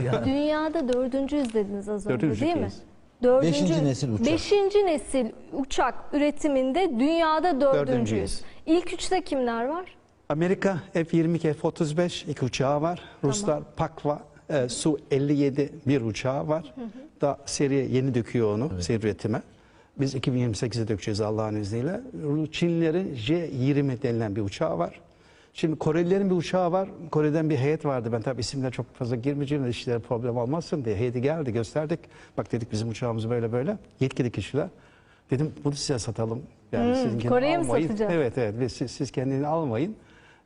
Yani Dünyada dördüncüyüz dediniz az önce Dördüncü değil mi? Dördüncü, Beşinci nesil uçak. Beşinci nesil uçak üretiminde dünyada dördüncüyüz. Dördüncüyüz. İlk üçte kimler var? Amerika F-22, F-35 iki uçağı var. Ruslar Pakva e, Su-57 bir uçağı var. Da seriye yeni döküyor onu seri üretime. Biz 2028'e dökeceğiz Allah'ın izniyle. Çinlilerin J-20 denilen bir uçağı var. Şimdi Korelilerin bir uçağı var. Kore'den bir heyet vardı. Ben tabii isimler çok fazla girmeyeceğim. işlere problem olmasın diye. Heyeti geldi gösterdik. Bak dedik bizim uçağımız böyle böyle. Yetkili kişiler. Dedim bunu size satalım. Yani sizinkini Kore'ye mi almayın. satacağız? Evet evet. Ve siz, siz kendini almayın.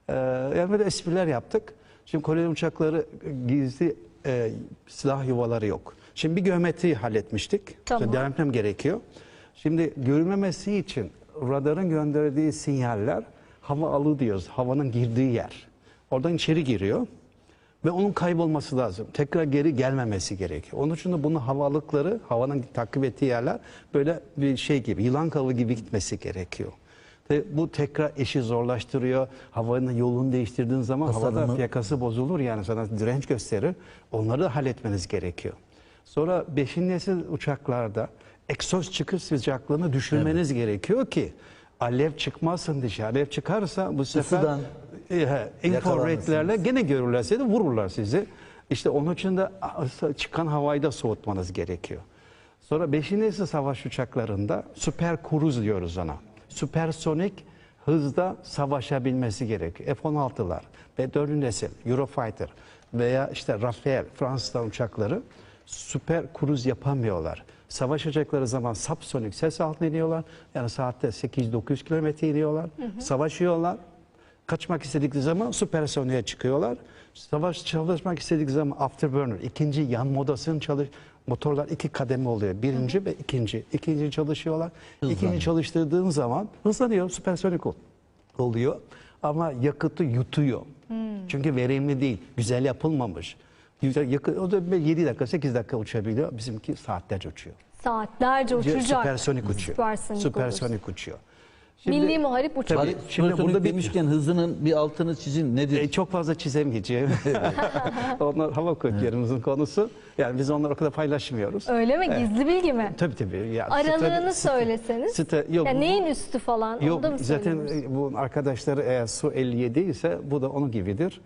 Ee, yani böyle espriler yaptık. Şimdi Koreli uçakları gizli e, silah yuvaları yok. Şimdi bir geometriyi halletmiştik. Tamam. Devam etmem gerekiyor. Şimdi görülmemesi için radarın gönderdiği sinyaller hava alı diyoruz. Havanın girdiği yer. Oradan içeri giriyor. Ve onun kaybolması lazım. Tekrar geri gelmemesi gerekiyor. Onun için de bunun havalıkları, havanın takip ettiği yerler böyle bir şey gibi, yılan kalı gibi gitmesi gerekiyor. Ve bu tekrar işi zorlaştırıyor. Havanın yolunu değiştirdiğin zaman havada Tasarımı- yakası bozulur yani sana direnç gösterir. Onları da halletmeniz gerekiyor. Sonra 5. nesil uçaklarda egzoz çıkış sıcaklığını düşürmeniz gerekiyor ki alev çıkmasın dışarı. Alev çıkarsa bu sefer Isıdan e, infraredlerle gene görürlerse de vururlar sizi. İşte onun için de çıkan havayı da soğutmanız gerekiyor. Sonra 5. nesil savaş uçaklarında süper kruz diyoruz ona. Süpersonik hızda savaşabilmesi gerekiyor. F-16'lar ve 4. nesil Eurofighter veya işte Rafael Fransız'dan uçakları süper kruz yapamıyorlar. Savaşacakları zaman subsonik ses altına iniyorlar. Yani saatte 8-9 kilometre iniyorlar. Savaşıyorlar. Kaçmak istedikleri zaman süpersoniğe çıkıyorlar. Savaş çalışmak istedikleri zaman afterburner, ikinci yan modasını çalış motorlar iki kademe oluyor. Birinci ve ikinci. İkinci çalışıyorlar. Hızlanıyor. İkinci çalıştırdığın zaman hızlanıyor, süpersonik ol- oluyor. Ama yakıtı yutuyor. Çünkü verimli değil, güzel yapılmamış. Yakıt, o da 7 dakika, 8 dakika uçabiliyor. Bizimki saatlerce uçuyor. Saatlerce uçacak. Süpersonik uçuyor. Süpersonik, Süpersonik uçuyor. Milli muharip uçak. Tabii, şimdi şimdi burada bir- demişken hızının bir altını çizin. Nedir? E, çok fazla çizemeyeceğim. Onlar hava kuvvetlerimizin konusu. Yani biz onları o kadar paylaşmıyoruz. Öyle mi? Gizli bilgi mi? Tabii tabii. Ya, Aralığını site- söyleseniz. site- yok, ya bu- neyin üstü falan? Yok Onu da mı zaten bu arkadaşları eğer Su 57 ise bu da onun gibidir.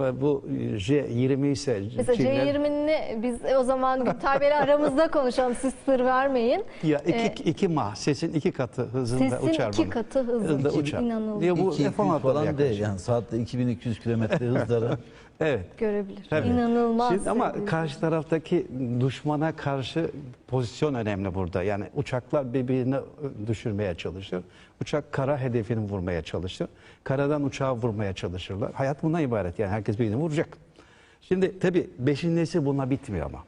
Ve bu J20 ise Mesela Çinler- C20'ni biz o zaman Gülter Bey'le aramızda konuşalım. Siz sır vermeyin. ya iki, Ee, iki mah sesin iki katı hızında Sesin uçar iki bunu. katı hızlı. Hızda uçar. İnanılmaz. Diye bu 200 F-16'da falan yaklaşık. değil. Yani saatte 2200 kilometre hızları. Evet. Görebilir. Tabii. İnanılmaz. Şimdi ama sevgili karşı taraftaki düşmana karşı pozisyon önemli burada. Yani uçaklar birbirini düşürmeye çalışır. Uçak kara hedefini vurmaya çalışır. Karadan uçağı vurmaya çalışırlar. Hayat bundan ibaret. Yani herkes birbirini vuracak. Şimdi tabii 5. nesil buna bitmiyor ama.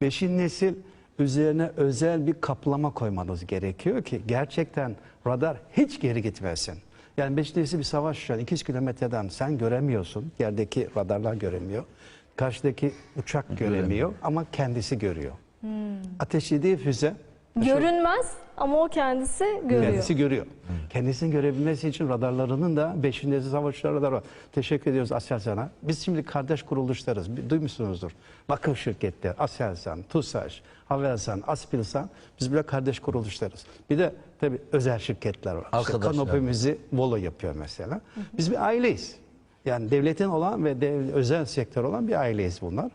5. nesil üzerine özel bir kaplama koymanız gerekiyor ki gerçekten radar hiç geri gitmesin. Yani 5. nesil bir savaş uçağı 200 kilometreden sen göremiyorsun. Yerdeki radarlar göremiyor. Karşıdaki uçak göremiyor ama kendisi görüyor. Ateşlediği füze Görünmez ama o kendisi görüyor. Kendisi görüyor. Kendisini görebilmesi için radarlarının da 5. nesil savaşçılar radarı var. Teşekkür ediyoruz Aselsan'a. Biz şimdi kardeş kuruluşlarız. Bir- Duymuşsunuzdur. Vakıf şirketler, Aselsan, TUSAŞ, Havelsan, Aspilsan. Biz bile kardeş kuruluşlarız. Bir de tabii özel şirketler var. İşte Arkadaşlar. kanopimizi Volo yapıyor mesela. Biz bir aileyiz. Yani devletin olan ve dev- özel sektör olan bir aileyiz bunlar.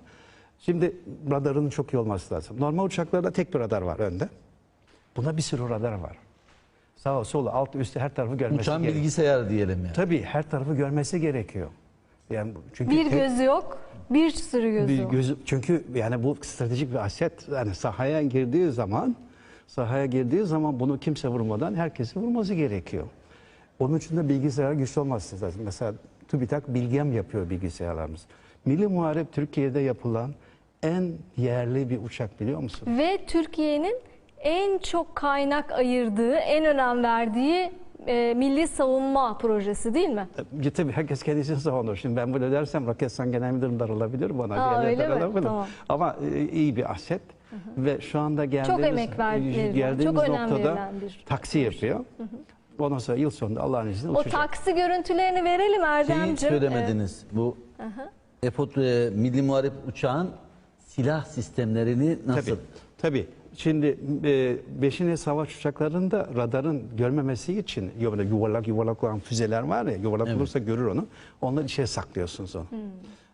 Şimdi radarının çok iyi olması lazım. Normal uçaklarda tek bir radar var önde. Buna bir sürü radar var. Sağa sola alt üstü her tarafı görmesi Uçan gerekiyor. bilgisayar diyelim yani. Tabii her tarafı görmesi gerekiyor. Yani çünkü Bir tek- gözü yok, bir sürü gözü bir gözü çünkü yani bu stratejik bir aset yani sahaya girdiği zaman sahaya girdiği zaman bunu kimse vurmadan herkesi vurması gerekiyor. Onun için de bilgisayar güçlü olması lazım. Mesela TÜBİTAK bilgem yapıyor bilgisayarlarımız. Milli Muharip Türkiye'de yapılan en yerli bir uçak biliyor musun? Ve Türkiye'nin en çok kaynak ayırdığı, en önem verdiği e, milli savunma projesi değil mi? Ya tabii herkes kendisini savunur. Şimdi ben böyle dersem Roketsan Genel Müdürüm darılabilir bana. Aa, öyle mi? Tamam. Ama e, iyi bir aset. Ve şu anda geldiğimiz, emek ver- verilen, geldiğimiz çok noktada bir taksi yapıyor. Ondan sonra yıl sonunda Allah'ın izniyle O uçacak. taksi görüntülerini verelim Şeyi Erdemciğim. söylemediniz. Bu EFOT e, Milli Muharip uçağın silah sistemlerini nasıl? Tabii. Tabii. Şimdi 5. savaş uçaklarında radarın görmemesi için böyle yuvarlak yuvarlak olan füzeler var ya yuvarlak olursa görür onu. Onları içeri saklıyorsunuz onu.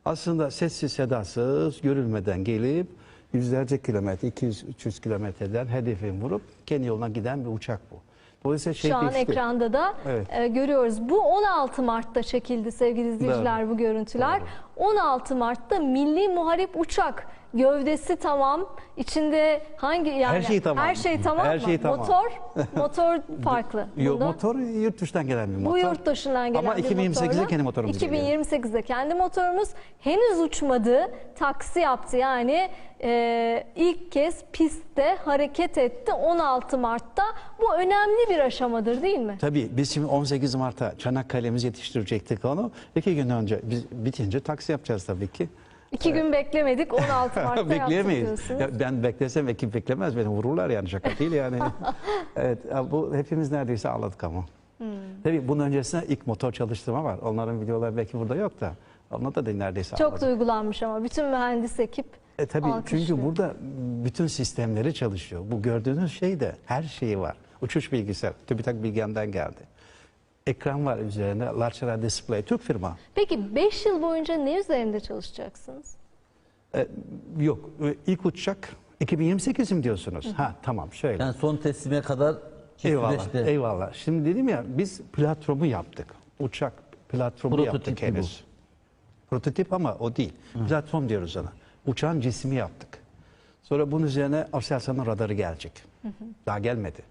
Aslında sessiz sedasız görülmeden gelip yüzlerce kilometre 200-300 kilometreden hedefin vurup kendi yoluna giden bir uçak bu. Dolayısıyla şey Şu an değişti. ekranda da Evet. e, görüyoruz. Bu 16 Mart'ta çekildi sevgili izleyiciler bu görüntüler. 16 Mart'ta Milli Muharip Uçak gövdesi tamam. İçinde hangi yani Her şey tamam. Her şey tamam Her mı? şey tamam. Motor motor farklı. Yo, Bunda- motor yurt dışından gelen bir motor. Bu yurt dışından gelen Ama bir 2028'de motorla. kendi motorumuz geliyor. 2028'de kendi motorumuz henüz uçmadı. Taksi yaptı yani e, ilk kez pistte hareket etti 16 Mart'ta. Bu önemli bir aşamadır değil mi? Tabii biz şimdi 18 Mart'ta Çanakkale'miz yetiştirecektik onu. İki gün önce biz bitince taksi yapacağız tabii ki. İki gün beklemedik 16 Mart'ta Bekleyemeyiz. Ya ben beklesem ekip beklemez beni vururlar yani şaka değil yani. evet bu hepimiz neredeyse ağladık ama. Hmm. Tabii bunun öncesinde ilk motor çalıştırma var. Onların videoları belki burada yok da. Onlarda da neredeyse Çok ağladık. duygulanmış ama bütün mühendis ekip E tabii alkışlıyor. çünkü burada bütün sistemleri çalışıyor. Bu gördüğünüz şey de her şeyi var. Uçuş bilgisayar, TÜBİTAK Bilgen'den geldi. Ekran var üzerinde, Large Display, Türk firma. Peki 5 yıl boyunca ne üzerinde çalışacaksınız? E, yok, e, ilk uçak 2028 mi diyorsunuz? Ha tamam şöyle. Yani son teslime kadar eyvallah, süreçte eyvallah. Şimdi dedim ya biz platformu yaptık. Uçak platformu Prototipi yaptık henüz. Prototip ama o değil. Platform diyoruz ona. Uçağın cismi yaptık. Sonra bunun üzerine Aselsan'ın radarı gelecek. Daha gelmedi.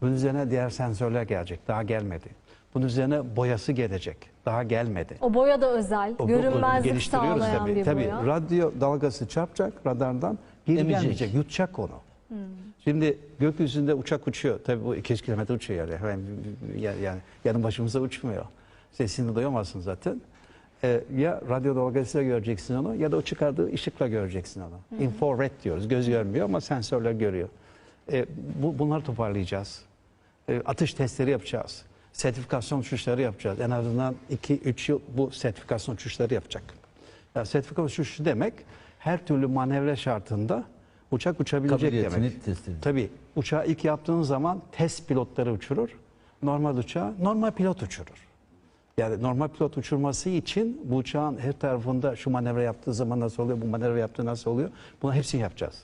Bunun üzerine diğer sensörler gelecek. Daha gelmedi. Bunun üzerine boyası gelecek. Daha gelmedi. O boya da özel, O- o- görünmezlik geliştiriyoruz sağlayan tabii. bir tabii. boya. Radyo dalgası çarpacak radardan geri Emecek. gelmeyecek, yutacak onu. Şimdi gökyüzünde uçak uçuyor. Tabii bu 200 kilometre uçuyor yani. Hemen yani, yani yanın başımıza uçmuyor. Sesini duyamazsın zaten. Ee, ya radyo dalgasıyla göreceksin onu ya da o çıkardığı ışıkla göreceksin onu. Infrared diyoruz. Göz görmüyor ama sensörler görüyor. Ee, bu, bunları toparlayacağız. Ee, atış testleri yapacağız. Sertifikasyon uçuşları yapacağız. En azından 2-3 yıl bu sertifikasyon uçuşları yapacak. Ya sertifikasyon uçuşu demek her türlü manevra şartında uçak uçabilecek demek. test. Tabii uçağı ilk yaptığın zaman test pilotları uçurur. Normal uçağı normal pilot uçurur. Yani normal pilot uçurması için bu uçağın her tarafında şu manevra yaptığı zaman nasıl oluyor, bu manevra yaptığı nasıl oluyor? Bunu hepsini yapacağız.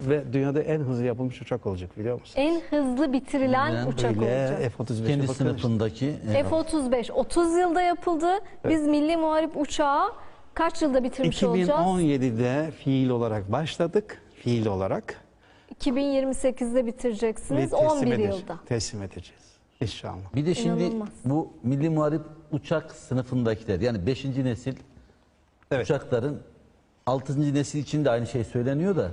Ve dünyada en hızlı yapılmış uçak olacak biliyor musun? En hızlı bitirilen Yani uçak olacak. Öyle F-35'e kendi sınıfındaki e, F-35 30 yılda yapıldı. Biz Milli Muharip Uçağı kaç yılda bitirmiş olacağız? 2017'de fiil olarak başladık. Fiil olarak. 2028'de ve bitireceksiniz. teslim 11 edeceğiz. yılda. Teslim edeceğiz. İnşallah. Bir de şimdi İnanılmaz. bu Milli Muharip uçak sınıfındakiler yani 5. nesil Evet. uçakların 6. nesil için de aynı şey söyleniyor da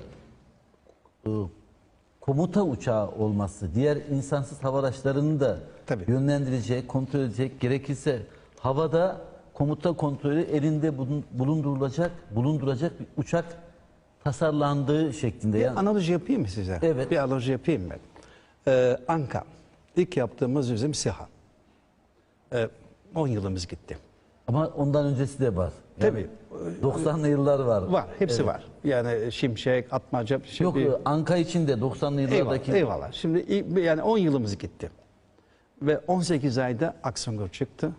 komuta uçağı olması, diğer insansız hava araçlarını da Tabii. yönlendirecek, kontrol edecek, gerekirse havada komuta kontrolü elinde bulun- bulundurulacak, bulunduracak bir uçak tasarlandığı şeklinde. Bir Yani analoji yapayım mı size? Evet. Bir analoji yapayım ben. Ee, Anka. İlk yaptığımız bizim SİHA. Ee, 10 yılımız gitti. Ama ondan öncesi de var. Yani Tabii. 90'lı yıllar var. Var, hepsi var. Yani Şimşek, Atmaca, şey, Yok Anka için de 90'lı eyvallah, yıllardaki eyvallah. Şimdi ilk- yani 10 yılımız gitti. Ve 18 ayda Aksungur çıktı.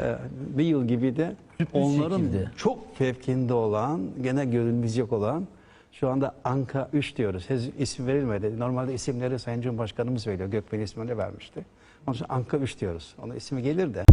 Ee, bir yıl gibi de Sürpriz onların şekilde. çok fevkinde olan, gene görünmeyecek olan şu anda Anka 3 diyoruz. Henüz isim verilmedi. Normalde isimleri Sayın Cumhurbaşkanımız veriyor. Gökbel ismini vermişti. Onun için Anka 3 diyoruz. Ona ismi gelir de.